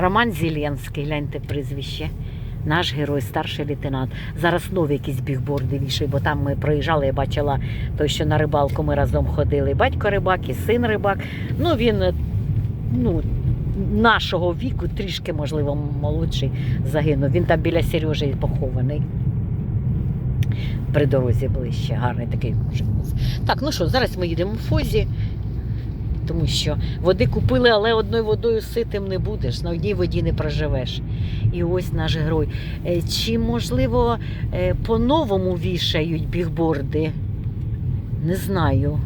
Роман Зеленський, гляньте прізвище. Наш герой, старший лейтенант. Зараз нові якісь бігборди вішають, бо там ми проїжджали, я бачила той, що на рибалку ми разом ходили. Батько рибак і син рибак. Ну він е, ну, нашого віку, трішки, можливо, молодший загинув. Він там біля Сережі похований. При дорозі ближче, гарний такий. Так, ну що, зараз ми їдемо в Фозі, тому що води купили, але одною водою ситим не будеш, на одній воді не проживеш. І ось наш герой. Е, Чи, можливо, е, по-новому вішають бігборди? Не знаю.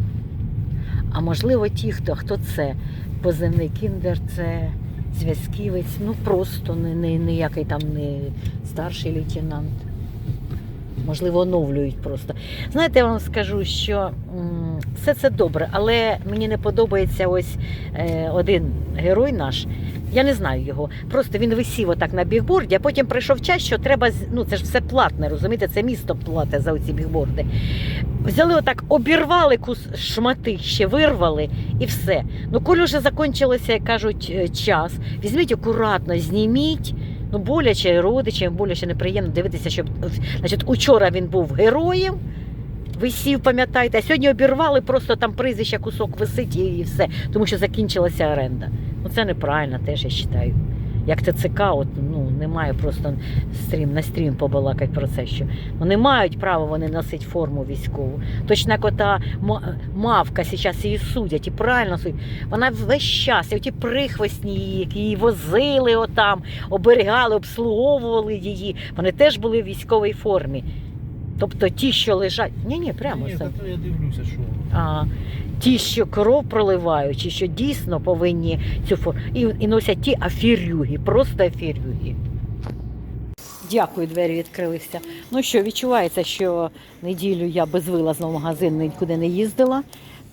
А можливо, ті, хто хто це? Позивний кіндер, це зв'язківець, ну просто не, не, ніякий там не старший лейтенант. Можливо, оновлюють просто. Знаєте, я вам скажу, що все це добре, але мені не подобається ось е, один герой наш. Я не знаю його. Просто він висів отак на бігборді, а потім прийшов час, що треба ну це ж все платне, розумієте? Це місто платить за оці бігборди. Взяли отак, обірвали кус шмати, ще вирвали і все. Ну, коли вже закінчилося, як кажуть, е, час, візьміть акуратно, зніміть. Ну, боляче родичам, боляче неприємно дивитися, щоб значить, учора він був героєм, висів, пам'ятаєте, а сьогодні обірвали, просто там прізвище, кусок висить і, все, тому що закінчилася оренда. Ну це неправильно, теж я вважаю. Як ТЦК, от, не маю просто стрім, на стрім побалакати про це, що ну, не мають права вони носити форму військову. Точно як ота мавка зараз її судять, і правильно судять. Вона весь час, і оті прихвостні її, які її возили отам, оберігали, обслуговували її. Вони теж були в військовій формі. Тобто ті, що лежать. Ні, ні, прямо Ні, я дивлюся, що А, ті, що кров проливають, чи що дійсно повинні цю форму. І, і носять ті афірюги, просто афірюги. Дякую, двері відкрилися. Ну що, відчувається, що неділю я безвилазно в магазин нікуди не їздила.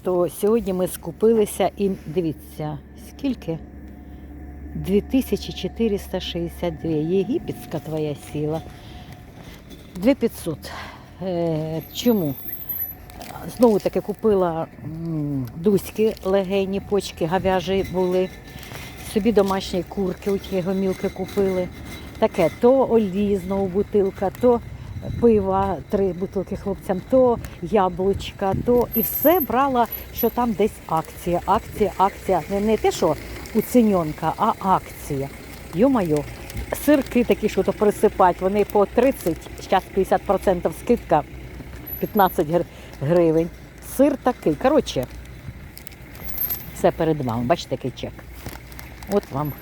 То сьогодні ми скупилися і дивіться, скільки? 2462. Єгипетська твоя сіла. 2500. Е, чому? Знову таки купила дуськи легені, почки гавяжі були. Собі домашні курки, оті гомілки купили. Таке, то олії знову бутилка, то пива, три бутилки хлопцям, то яблучка, то і все брала, що там десь акція, акція, акція. Не, не те, що уціньонка, а акція. Йо-майо, сирки такі, що то присипать, вони по 30, зараз 50% скидка, 15 гривень. Сир такий. Коротше, все перед вами. Бачите, який чек. От вам.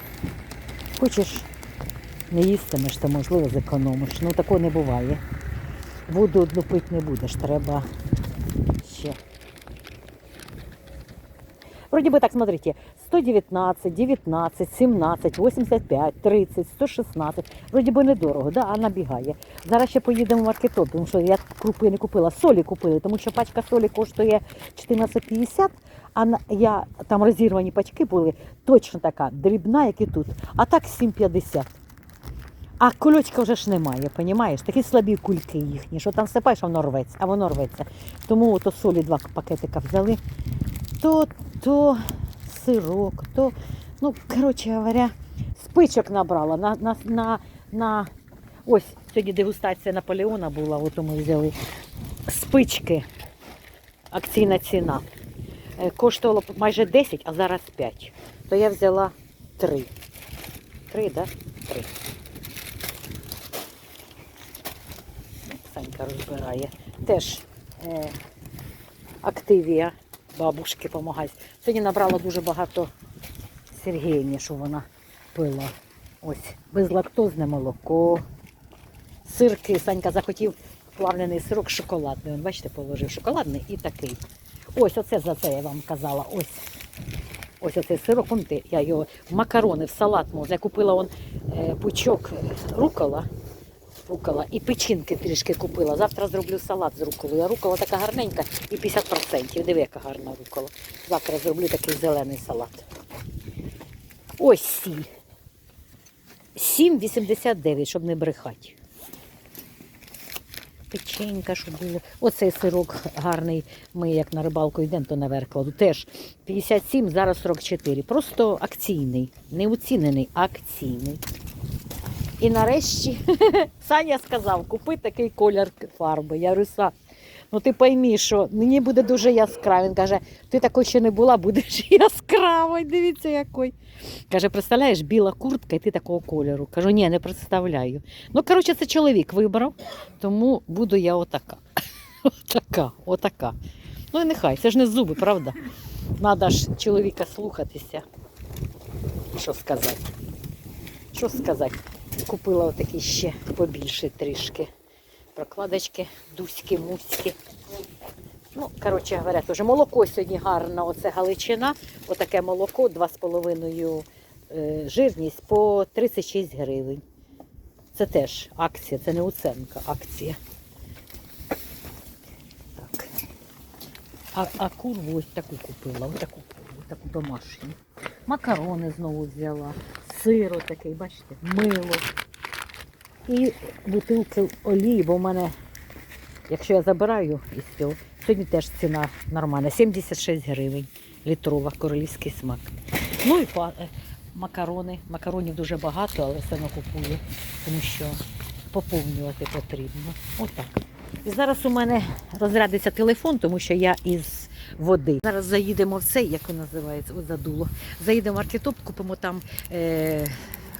Хочеш не їстимеш, то можливо зекономиш. Ну такого не буває. Воду одну пити не будеш, треба ще. Вроде бы так, смотрите, 119, 19, 17, 85, 30, 116. Вроді би недорого, да? а набігає. Зараз ще поїдемо в маркетоп, тому що я крупи не купила, солі купили, тому що пачка солі коштує 14,50, а я там розірвані пачки були точно така дрібна, як і тут. А так 7,50. А кульочка вже ж немає, понімаєш? Такі слабі кульки їхні, що там сипаєш, а воно рветься, а воно рветься. Тому то солі два пакетика взяли. То, то сирок, то, ну, коротше говоря, спичок набрала. На, на, на, на... Ось сьогодні дегустація Наполеона була, от ми взяли. Спички. Акційна ціна. Е, Коштувало майже 10, а зараз 5. То я взяла 3. 3, так? Да? 3. Санька розбирає. Теж е, активія бабушки допомагає. Сьогодні набрала дуже багато Сергіївні, що вона пила. Ось, безлактозне молоко. Сирки, Санька захотів плавлений сирок шоколадний. Він, бачите, положив шоколадний і такий. Ось оце за це я вам казала. Ось. Ось оцей сирок, я його в макарони, в салат можна. Я купила он, е, пучок рукола, рукола і печінки трішки купила. Завтра зроблю салат з руколою. Рукола така гарненька і 50%. Диви, яка гарна рукола. Завтра зроблю такий зелений салат. Ось сіль. 7,89, щоб не брехати. печенька, щоб було. Оцей сирок гарний. Ми як на рибалку йдемо, то наверх кладу. Теж 57, зараз 44. Просто акційний. Не оцінений, акційний. І нарешті Саня сказав, купи такий колір фарби. Я говорю, ну ти пойми, що мені буде дуже яскраво. Він каже, ти такою ще не була, будеш яскравий. Дивіться який. Каже, представляєш, біла куртка, і ти такого кольору. Кажу, ні, не представляю. Ну, коротше, це чоловік вибрав, тому буду я отака. Отака, отака. Ну і нехай, це ж не зуби, правда? Надо ж чоловіка слухатися. Що сказати? Що сказати? Купила отакі ще побільше трішки. Прокладочки, дуськи, муськи. Ну, коротше говоря, теж молоко сьогодні гарне. Оце галичина. Отаке молоко 2,5 е, жирність по 36 гривень. Це теж акція, це не уценка, акція. Так. А, а курву ось таку купила, ось таку курву, таку домашню. Макарони знову взяла, сир такий, бачите, мило. І бутилки олії, бо в мене, якщо я забираю із цього, сьогодні теж ціна нормальна, 76 гривень літрова, королівський смак. Ну і е, макарони. Макаронів дуже багато, але все одно купую, тому що поповнювати потрібно. Отак. І зараз у мене розрядиться телефон, тому що я із води. Зараз заїдемо в цей, як він називається, от задуло. Заїдемо в артітоп, купимо там е,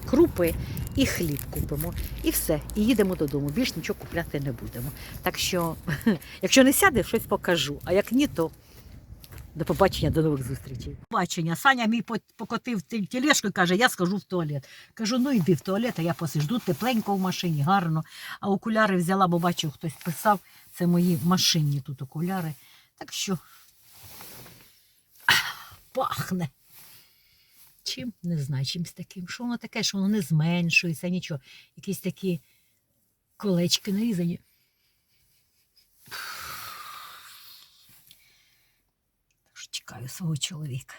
крупи і хліб купимо. І все. І їдемо додому. Більш нічого купляти не будемо. Так що, якщо не сяде, щось покажу. А як ні, то до побачення, до нових зустрічей. Побачення. Саня мій покотив ті- тележку і каже, я схожу в туалет. Кажу, ну йди в туалет, а я посижду тепленько в машині, гарно. А окуляри взяла, бо бачив, хтось писав. Це мої машинні тут окуляри. Так що пахне. Чим? Не знаю, чимось таким. Що воно таке, що воно не зменшується, нічого. Якісь такі колечки нарізані. Чекаю свого чоловіка.